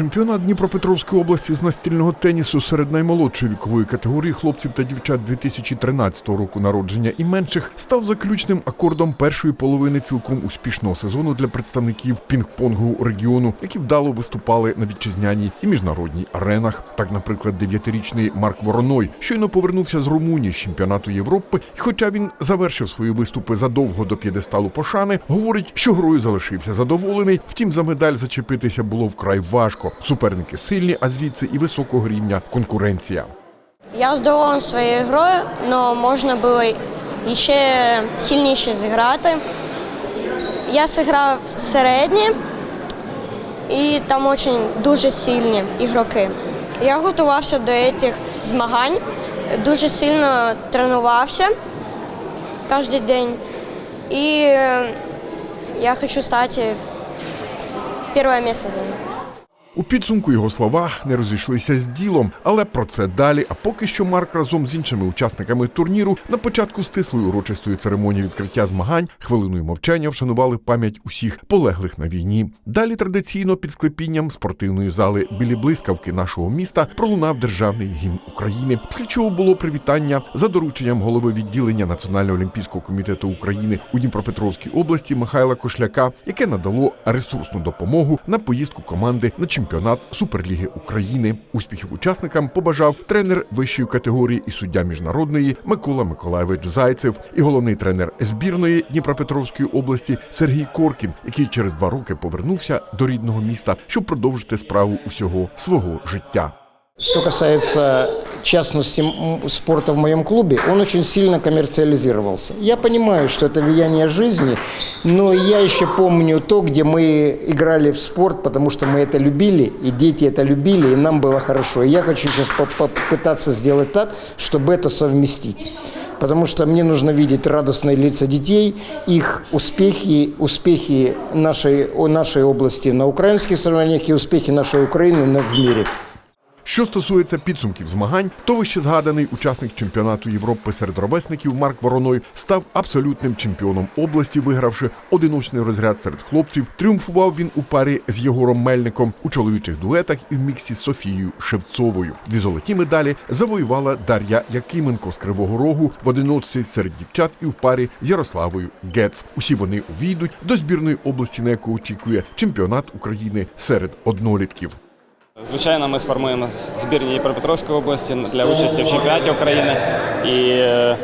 Чемпіонат Дніпропетровської області з настільного тенісу серед наймолодшої вікової категорії хлопців та дівчат 2013 року народження і менших став заключним акордом першої половини цілком успішного сезону для представників пінг-понгу регіону, які вдало виступали на вітчизняній і міжнародній аренах. Так, наприклад, дев'ятирічний Марк Вороной щойно повернувся з Румунії з чемпіонату Європи, і хоча він завершив свої виступи задовго до п'єдесталу пошани, говорить, що грою залишився задоволений. Втім, за медаль зачепитися було вкрай важко. Суперники сильні, а звідси і високого рівня конкуренція. Я здоволен своєю грою, але можна було ще сильніше зіграти. Я зіграв середні і там дуже, дуже сильні ігроки. Я готувався до цих змагань, дуже сильно тренувався кожен день. І е, я хочу стати перше місце зайняти. У підсумку його слова не розійшлися з ділом, але про це далі. А поки що Марк разом з іншими учасниками турніру на початку стислої урочистої церемонії відкриття змагань хвилиною мовчання вшанували пам'ять усіх полеглих на війні. Далі традиційно під склепінням спортивної зали білі блискавки нашого міста пролунав державний гімн України. Після чого було привітання за дорученням голови відділення Національного олімпійського комітету України у Дніпропетровській області Михайла Кошляка, яке надало ресурсну допомогу на поїздку команди на чемпіонат Суперліги України. Успіхів учасникам побажав тренер вищої категорії і суддя міжнародної Микола Миколаєвич Зайцев і головний тренер збірної Дніпропетровської області Сергій Коркін, який через два роки повернувся до рідного міста, щоб продовжити справу усього свого життя. Что касается частности спорта в моем клубе, он очень сильно коммерциализировался. Я понимаю, что это влияние жизни, но я еще помню то, где мы играли в спорт, потому что мы это любили, и дети это любили, и нам было хорошо. И я хочу сейчас по- попытаться сделать так, чтобы это совместить. Потому что мне нужно видеть радостные лица детей, их успехи, успехи нашей, нашей области на украинских соревнованиях и успехи нашей Украины в мире. Що стосується підсумків змагань, то вище згаданий учасник чемпіонату Європи серед ровесників Марк Вороной став абсолютним чемпіоном області, вигравши одиночний розряд серед хлопців. Тріумфував він у парі з Єгором Мельником у чоловічих дуетах і в міксі Софією Шевцовою. Дві золоті медалі завоювала Дар'я Якименко з Кривого Рогу в одиночці серед дівчат і в парі з Ярославою Гец. Усі вони увійдуть до збірної області, на яку очікує чемпіонат України серед однолітків. Звичайно, ми сформуємо збірні Дніпропетровської області для участі в чемпіонаті України. І е,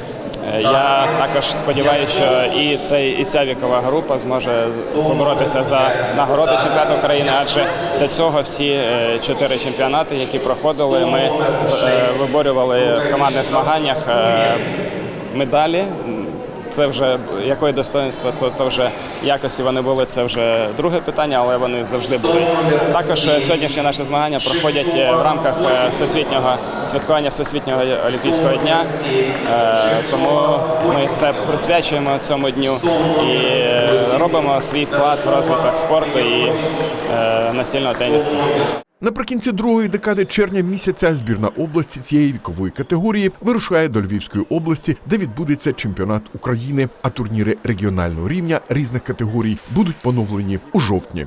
я також сподіваюся, що і, цей, і ця вікова група зможе поборотися за нагороди чемпіонату України, адже до цього всі е, чотири чемпіонати, які проходили, ми е, виборювали в командних змаганнях медалі. Це вже якої достоинства, то, то вже якості вони були. Це вже друге питання, але вони завжди були. Також е, сьогоднішні наші змагання проходять е, в рамках е, всесвітнього святкування всесвітнього олімпійського дня. Тому ми це присвячуємо цьому дню і робимо свій вклад в розвиток спорту і настільного тенісу. Наприкінці другої декади червня місяця збірна області цієї вікової категорії вирушає до Львівської області, де відбудеться чемпіонат України, а турніри регіонального рівня різних категорій будуть поновлені у жовтні.